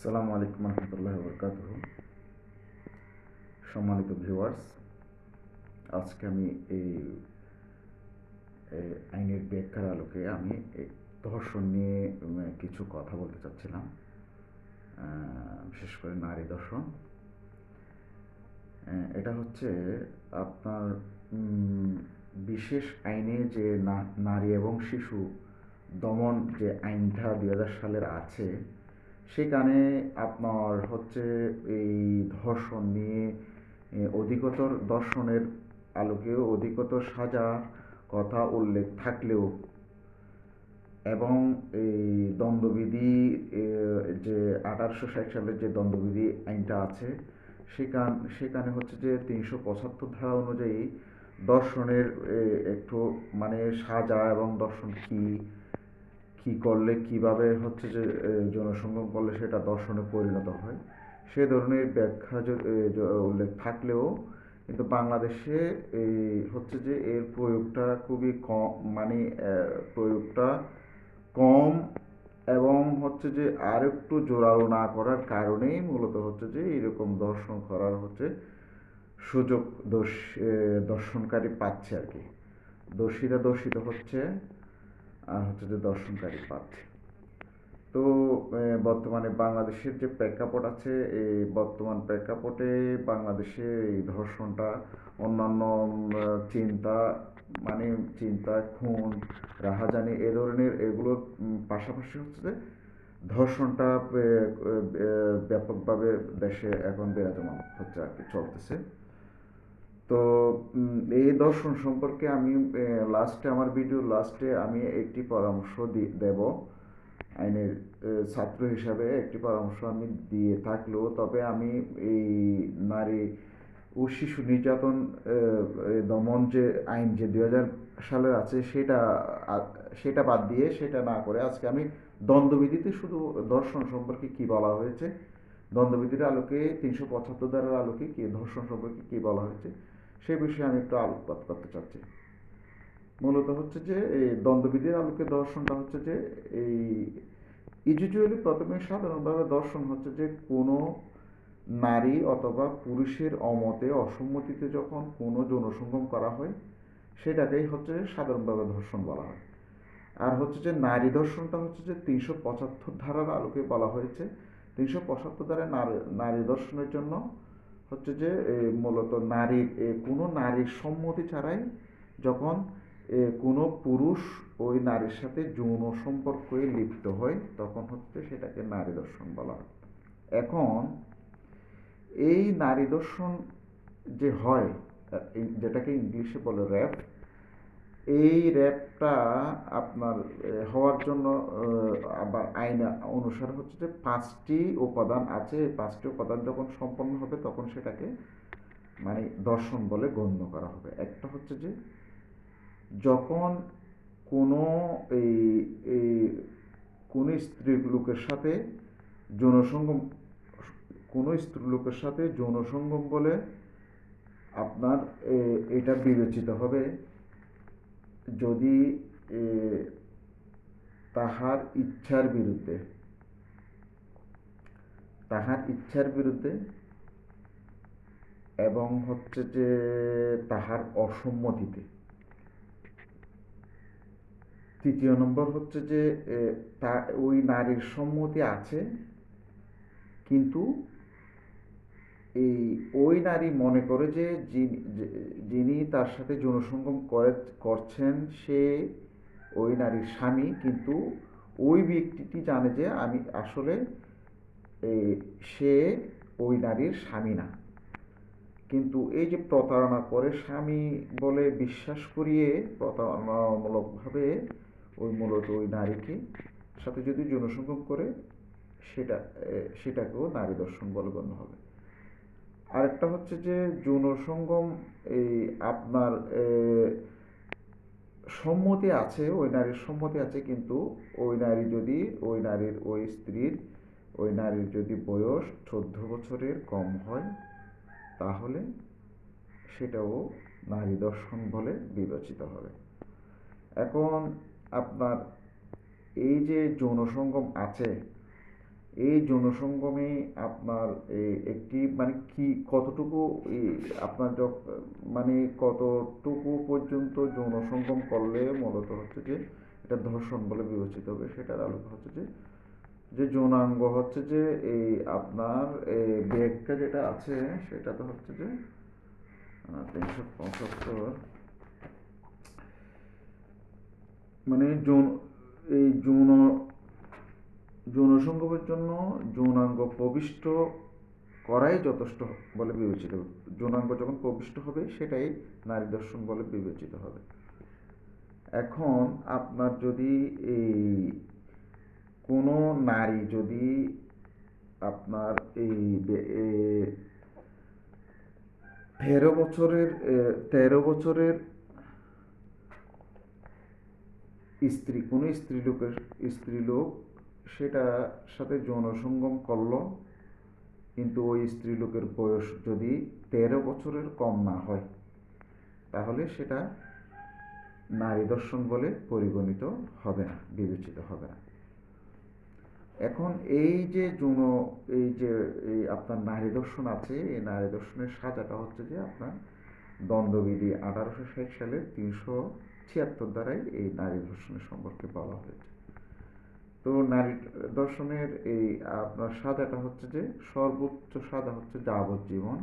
আসসালামু আলাইকুম রহমতুল্লাহ বরকাত সম্মানিত ভিউয়ার্স, আজকে আমি এই আইনের ব্যাখ্যার আলোকে আমি ধর্ষণ নিয়ে কিছু কথা বলতে চাচ্ছিলাম। বিশেষ করে নারী দর্শন। এটা হচ্ছে আপনার বিশেষ আইনে যে নারী এবং শিশু দমন যে আইনটা দুই হাজার সালের আছে সেখানে আপনার হচ্ছে এই ধর্ষণ নিয়ে অধিকতর দর্শনের আলোকে অধিকতর সাজা কথা উল্লেখ থাকলেও এবং এই দ্বন্দ্ববিধি যে আঠারোশো ষাট সালের যে দ্বন্দ্ববিধি আইনটা আছে সেখান সেখানে হচ্ছে যে তিনশো পঁচাত্তর ধারা অনুযায়ী দর্শনের একটু মানে সাজা এবং দর্শন কি কি করলে কীভাবে হচ্ছে যে এ, যৌনসঙ্গম করলে সেটা দর্শনে পরিণত হয় সে ধরনের ব্যাখ্যা উল্লেখ থাকলেও কিন্তু বাংলাদেশে এই হচ্ছে যে এর প্রয়োগটা খুবই কম মানে প্রয়োগটা কম এবং হচ্ছে যে আর একটু জোরালো না করার কারণেই মূলত হচ্ছে যে এরকম দর্শন করার হচ্ছে সুযোগ দর্শনকারী পাচ্ছে আর কি। দোষীরা দোষিত হচ্ছে আর হচ্ছে যে দর্শনকারী পাচ্ছে তো বর্তমানে বাংলাদেশের যে প্রেক্ষাপট আছে এই বর্তমান প্রেক্ষাপটে বাংলাদেশে এই ধর্ষণটা, অন্যান্য চিন্তা মানে চিন্তা, খুন, রাহাজানি এ ধরনের এগুলোর পাশাপাশি হচ্ছে যে ধর্ষণটা ব্যাপকভাবে দেশে এখন বিরাজমান হচ্ছে আর কি, চলতেছে। তো এই দর্শন সম্পর্কে আমি লাস্টে আমার ভিডিও লাস্টে আমি একটি পরামর্শ দেব। আইনের ছাত্র হিসাবে একটি পরামর্শ আমি দিয়ে থাকলেও, তবে আমি এই নারী ও শিশু নির্যাতন দমন যে আইন যে দুই হাজার সালের আছে, সেটা সেটা বাদ দিয়ে, সেটা না করে আজকে আমি দ্বন্দ্ববিধিতে শুধু দর্শন সম্পর্কে কি বলা হয়েছে, দ্বন্দ্ববিধির আলোকে, তিনশো পঁচাত্তর ধারার আলোকে কি ধর্ষণ সম্পর্কে কি বলা হয়েছে সে বিষয়ে আমি একটু আলোকপাত করতে চাচ্ছি। মূলত হচ্ছে যে, এই দ্বন্দ্ববিধির আলোকে দর্শনটা হচ্ছে যে, এই ইউজুয়ালি প্রথমে সাধারণভাবে দর্শন হচ্ছে যে, কোনো নারী অথবা পুরুষের অমতে অসম্মতিতে যখন কোনো যৌনসঙ্গম করা হয়, সেটাকেই হচ্ছে সাধারণভাবে ধর্ষণ বলা হয়। আর হচ্ছে যে, নারী দর্শনটা হচ্ছে যে, তিনশো পঁচাত্তর ধারার আলোকে বলা হয়েছে। তিনশো পঁচাত্তর ধারায় নারী নারী দর্শনের জন্য হচ্ছে যে মূলত নারীর কোনো নারীর সম্মতি ছাড়াই যখন কোনো পুরুষ ওই নারীর সাথে যৌন সম্পর্কে লিপ্ত হয়, তখন হচ্ছে সেটাকে নারী দর্শন বলা হয়। এখন, এই নারী দর্শন যে হয় যেটাকে ইংলিশে বলে র্যাপ এই র্যাপটা আপনার হওয়ার জন্য আবার আইন অনুসারে হচ্ছে যে পাঁচটি উপাদান আছে। এই পাঁচটি উপাদান যখন সম্পন্ন হবে, তখন সেটাকে মানে দর্শন বলে গণ্য করা হবে। একটা হচ্ছে যে, যখন কোনো এই এই কোনো স্ত্রী লোকের সাথে যৌনসঙ্গম, কোনো স্ত্রী লোকের সাথে যৌনসঙ্গম বলে আপনার এটা বিবেচিত হবে। যদি তাহার ইচ্ছার বিরুদ্ধে, তাহার ইচ্ছার বিরুদ্ধে এবং হচ্ছে যে তাহার অসম্মতিতে। তৃতীয় নম্বর হচ্ছে যে তা, ওই নারীর সম্মতি আছে, কিন্তু এই ওই নারী মনে করে যে যিনি তার সাথে যৌনসঙ্গম করে, করছেন, সে ওই নারীর স্বামী। কিন্তু ওই ব্যক্তিটি জানে যে আমি আসলে সে ওই নারীর স্বামী না। কিন্তু এই যে প্রতারণা করে স্বামী বলে বিশ্বাস করিয়ে প্রতারণামূলকভাবে ওই মূলত ওই নারীকে সাথে যদি যৌনসঙ্গম করে, সেটা সেটাকেও নারী দর্শন বলে গণ্য হবে। আরেকটা হচ্ছে যে যৌন সঙ্গম, এই আপনার সম্মতি আছে, ওই নারীর সম্মতি আছে, কিন্তু ওই নারী যদি, ওই নারীর, ওই স্ত্রীর, ওই নারীর যদি বয়স চোদ্দ বছরের কম হয়, তাহলে সেটাও নারী দর্শন বলে বিবেচিত হবে। এখন আপনার এই যে যৌন সঙ্গম আছে এই যৌনসঙ্গমে আপনার একটি মানে কি কতটুকু আপনার মানে কতটুকু পর্যন্ত যৌনসঙ্গম করলে মূলত হচ্ছে যে এটা ধর্ষণ বলে বিবেচিত হবে? সেটার আলোকে হচ্ছে যে যে যৌনাঙ্গ হচ্ছে যে এই আপনার এই ব্যাগটা যেটা আছে সেটা তো হচ্ছে যে তিনশো পঁচাত্তর মানে যৌন এই যৌন যৌনসঙ্গমের জন্য যৌনাঙ্গ প্রবিষ্ট করাই যথেষ্ট বলে বিবেচিত। যৌনাঙ্গ যখন প্রবিষ্ট হবে, সেটাই নারী দর্শন বলে বিবেচিত হবে। এখন আপনার যদি এই কোনো নারী যদি আপনার এই তেরো বছরের তেরো বছরের স্ত্রী, কোনো স্ত্রী লোকের স্ত্রী লোক সেটা সাথে যৌন করল, কিন্তু ওই স্ত্রী লোকের বয়স যদি তেরো বছরের কম না হয়, তাহলে সেটা নারী দর্শন বলে পরিগণিত হবে না, বিবেচিত হবে না। এখন এই যে যৌন, এই যে, এই আপনার নারী দর্শন আছে, এই নারী দর্শনের সাজাটা হচ্ছে যে আপনার দ্বন্দ্ববিধি আঠারোশো ষাট সালের তিনশো ছিয়াত্তর দ্বারাই এই নারী ধর্ষণের সম্পর্কে বলা হয়েছে। তো নারী দর্শনের এই আপনার সাজাটা হচ্ছে যে সর্বোচ্চ সাজা হচ্ছে যাবজ্জীবন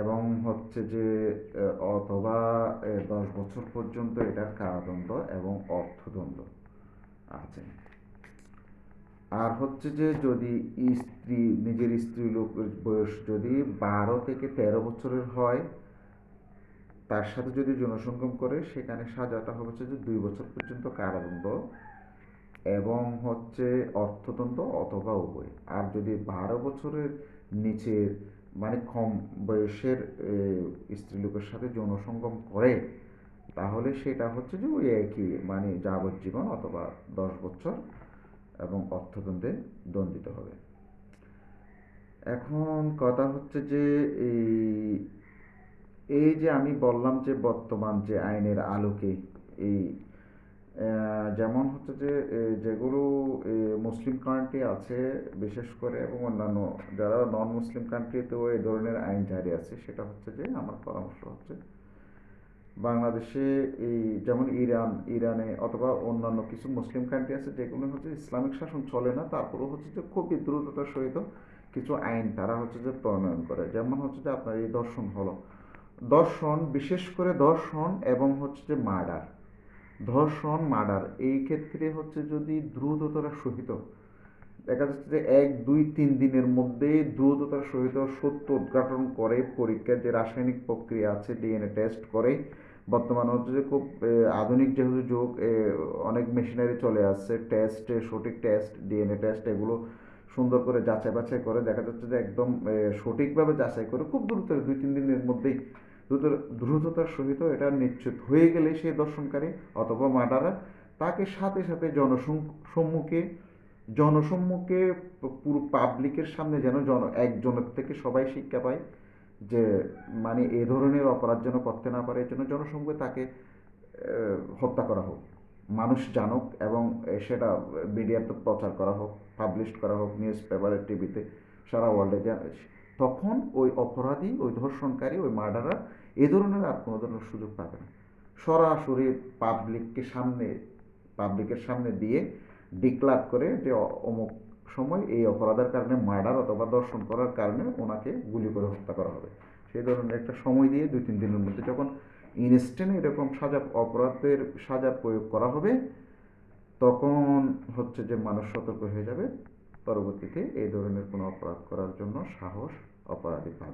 এবং হচ্ছে যে অথবা দশ বছর পর্যন্ত এটার কারাদণ্ড এবং অর্থদণ্ড আছে। আর হচ্ছে যে, যদি স্ত্রী, নিজের স্ত্রী লোকের বয়স যদি বারো থেকে তেরো বছরের হয়, তার সাথে যদি যৌনসঙ্গম করে, সেখানে সাজাটা হচ্ছে যে দুই বছর পর্যন্ত কারাদণ্ড এবং হচ্ছে অর্থতন্ত্র অথবা উভয়। আর যদি বারো বছরের নিচের মানে কম বয়সের স্ত্রীলোকের সাথে যৌনসঙ্গম করে, তাহলে সেটা হচ্ছে যে ওই একই মানে যাবজ্জীবন অথবা দশ বছর এবং অর্থদণ্ডে দণ্ডিত হবে। এখন কথা হচ্ছে যে, এই এই যে আমি বললাম যে বর্তমান যে আইনের আলোকে এই যেমন হচ্ছে যে যেগুলো মুসলিম কান্ট্রি আছে, বিশেষ করে এবং অন্যান্য, যারা নন মুসলিম কান্ট্রিতেও এই ধরনের আইন জারি আছে, সেটা হচ্ছে যে, আমার পরামর্শ হচ্ছে বাংলাদেশে এই যেমন ইরান, ইরানে অথবা অন্যান্য কিছু মুসলিম কান্ট্রি আছে, যেগুলো হচ্ছে ইসলামিক শাসন চলে না, তারপরেও হচ্ছে যে খুবই দ্রুততার সহিত কিছু আইন তারা হচ্ছে যে প্রণয়ন করে। যেমন হচ্ছে যে আপনার এই দর্শন হলো। দর্শন, বিশেষ করে দর্শন এবং হচ্ছে যে মার্ডার। ধর্ষণ, মার্ডার, এই ক্ষেত্রে হচ্ছে যদি দ্রুততার সহিত, দেখা যাচ্ছে যে এক, দুই, তিন দিনের মধ্যেই দ্রুততার সহিত সত্য উদ্ঘাটন করে পরীক্ষার যে রাসায়নিক প্রক্রিয়া আছে, ডিএনএ টেস্ট করে, বর্তমানে হচ্ছে যে খুব আধুনিক যেহেতু যুগ অনেক মেশিনারি চলে আসছে টেস্ট সঠিক টেস্ট ডিএনএ টেস্ট এগুলো সুন্দর করে যাচাই বাছাই করে, দেখা যাচ্ছে যে একদম সঠিকভাবে যাচাই করে খুব দ্রুত দুই, তিন দিনের মধ্যেই দ্রুততার সহিত এটা নিশ্চিত হয়ে গেলে সে দর্শনকারী অথবা মার্ডারার তাকে সাথে সাথে জনসম্মুখে জনসম্মুখে পুরো পাবলিকের সামনে যেন জন, একজনের থেকে সবাই শিক্ষা পায় যে মানে এ ধরনের অপরাধ যেন করতে না পারে জন্য জনসম্মুখে তাকে হত্যা করা হোক। মানুষ জানুক এবং সেটা মিডিয়াতে প্রচার করা হোক পাবলিশ করা হোক নিউজ পেপারে টিভিতে সারা ওয়ার্ল্ডে তখন ওই অপরাধী, ওই ধর্ষণকারী, ওই মার্ডারার এ ধরনের আর কোনো ধরনের সুযোগ পাবে না। সরাসরি পাবলিককে সামনে পাবলিকের সামনে দিয়ে ডিক্লার করে যে অমুক সময় এই অপরাধের কারণে মার্ডার অথবা দর্শন করার কারণে ওনাকে গুলি করে হত্যা করা হবে। সেই ধরনের একটা সময় দিয়ে দুই, তিন দিনের মধ্যে যখন ইনস্ট্যান্ট এরকম সাজা, অপরাধের সাজা প্রয়োগ করা হবে, তখন হচ্ছে যে মানুষ সতর্ক হয়ে যাবে। পরবর্তীতে এই ধরনের কোনো অপরাধ করার জন্য সাহস অপরাধী পাবে